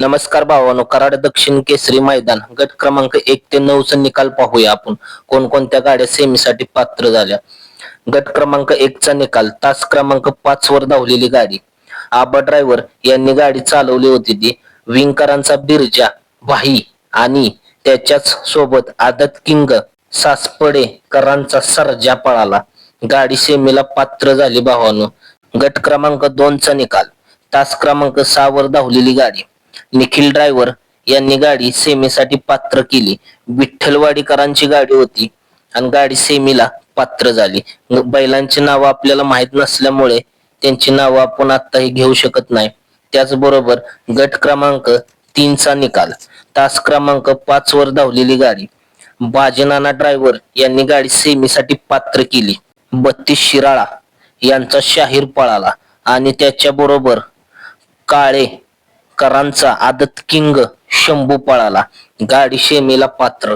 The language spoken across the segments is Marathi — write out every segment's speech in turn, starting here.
नमस्कार भावानो कराड दक्षिण केसरी मैदान गट क्रमांक एक ते नऊ चा निकाल पाहूया आपण. कोणकोणत्या गाड्या सेमीसाठी पात्र झाल्या? गट क्रमांक एक चा निकाल तास क्रमांक पाच वर धावलेली गाडी. आबा ड्रायव्हर यांनी गाडी चालवली होती ती. विंकरांचा बिरजा भाई आणि त्याच्याच सोबत आदत किंग सासपडे करांचा सर्जा पळाला. गाडी सेमीला पात्र झाली भावानो. गट क्रमांक दोनचा निकाल तास क्रमांक सहा वर धावलेली गाडी. निखिल ड्रायव्हर यांनी गाडी सेमीसाठी पात्र केली. विठ्ठलवाडीकरांची गाडी होती आणि गाडी सेमीला पात्र झाली. बैलांची नावं आपल्याला माहीत नसल्यामुळे त्यांची नावं आपण आताही घेऊ शकत नाही. त्याचबरोबर गट क्रमांक तीनचा निकाल. तास क्रमांक पाच वर धावलेली गाडी. बाजीनाना ड्रायव्हर यांनी गाडी सेमीसाठी पात्र केली. बत्तीस शिराळा यांचा शाहीर पळाला आणि त्याच्या बरोबर काळे करांचा आदत किंग शंभू पळाला. गाडी शेमीला पात्र.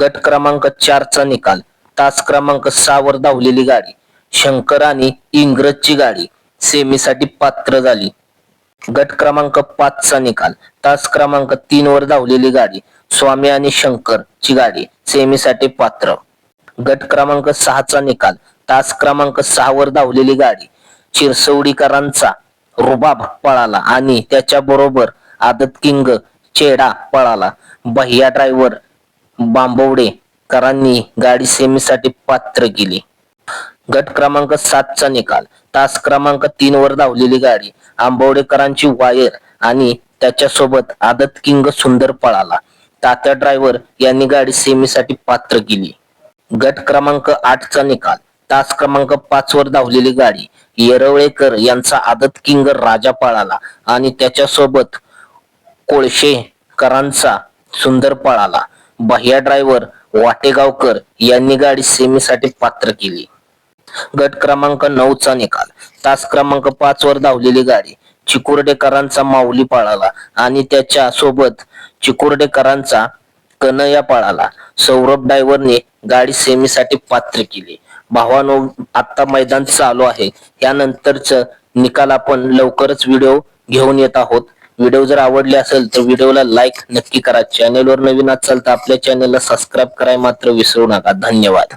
गट क्रमांक चारचा निकाल. तास क्रमांक सहा वर धावलेली गाडी. शंकर आणि इंग्रजची गाडी सेमीसाठी पात्र झाली. गट क्रमांक पाचचा निकाल. तास क्रमांक तीन वर धावलेली गाडी स्वामी आणि शंकर ची गाडी सेमीसाठी पात्र. गट क्रमांक सहाचा निकाल. तास क्रमांक सहा वर धावलेली गाडी चिरसवडीकरांचा रुबाब पळाला आणि त्याच्या बरोबर आदत किंग चेडा पळाला. बह्या ड्रायव्हर बांबवडे करांनी गाडी सेमीसाठी पात्र केली. गट क्रमांक सातचा निकाल. तास क्रमांक तीन वर धावलेली गाडी आंबवडेकरांची वायर आणि त्याच्यासोबत आदत किंग सुंदर पळाला. तात्या ड्रायव्हर यांनी गाडी सेमीसाठी पात्र केली. गट क्रमांक आठचा निकाल. तास क्रमांक पाच वर धावलेली गाडी येरवळेकर यांचा आदत किंग राजा पळाला आणि त्याच्यासोबत कोळशेकरांचा सुंदर पळाला भैया ड्रायव्हर वाटेगावकर यांनी गाडी सेमीसाठी पात्र केली. गट क्रमांक नऊचा निकाल. तास क्रमांक पाच वर धावलेली गाडी चिकुर्डेकरांचा माऊली पळाला आणि त्याच्या सोबत चिकुर्डेकरांचा कनया पळाला सौरभ ड्रायव्हरने गाडी सेमीसाठी पात्र केली. भावानो आता मैदान चालू आहे. यानंतरच निकाल आपण लवकरच व्हिडिओ घेऊन येत आहोत. व्हिडिओ जर आवडले असेल तर व्हिडिओला लाईक नक्की करा. चॅनेलवर नवीन असाल तर आपल्या चॅनेलला सबस्क्राईब करायला मात्र विसरू नका. धन्यवाद.